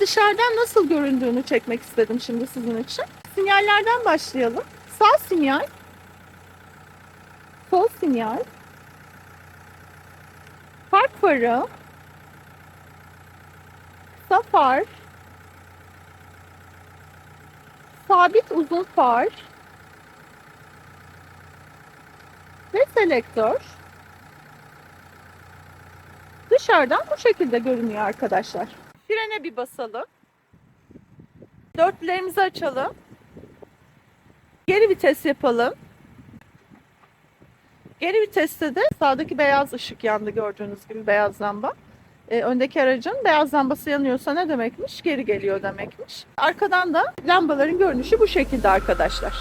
Dışarıdan nasıl göründüğünü çekmek istedim şimdi sizin için. Sinyallerden başlayalım. Sağ sinyal. Sol sinyal. Park farı. Kısa far. Sabit uzun far. Ve selektör. Dışarıdan bu şekilde görünüyor arkadaşlar. Frene bir basalım. Dörtlerimizi açalım. Geri vites yapalım. Geri viteste de sağdaki beyaz ışık yandı gördüğünüz gibi beyaz lamba. Ee, öndeki aracın beyaz lambası yanıyorsa ne demekmiş? Geri geliyor demekmiş. Arkadan da lambaların görünüşü bu şekilde arkadaşlar.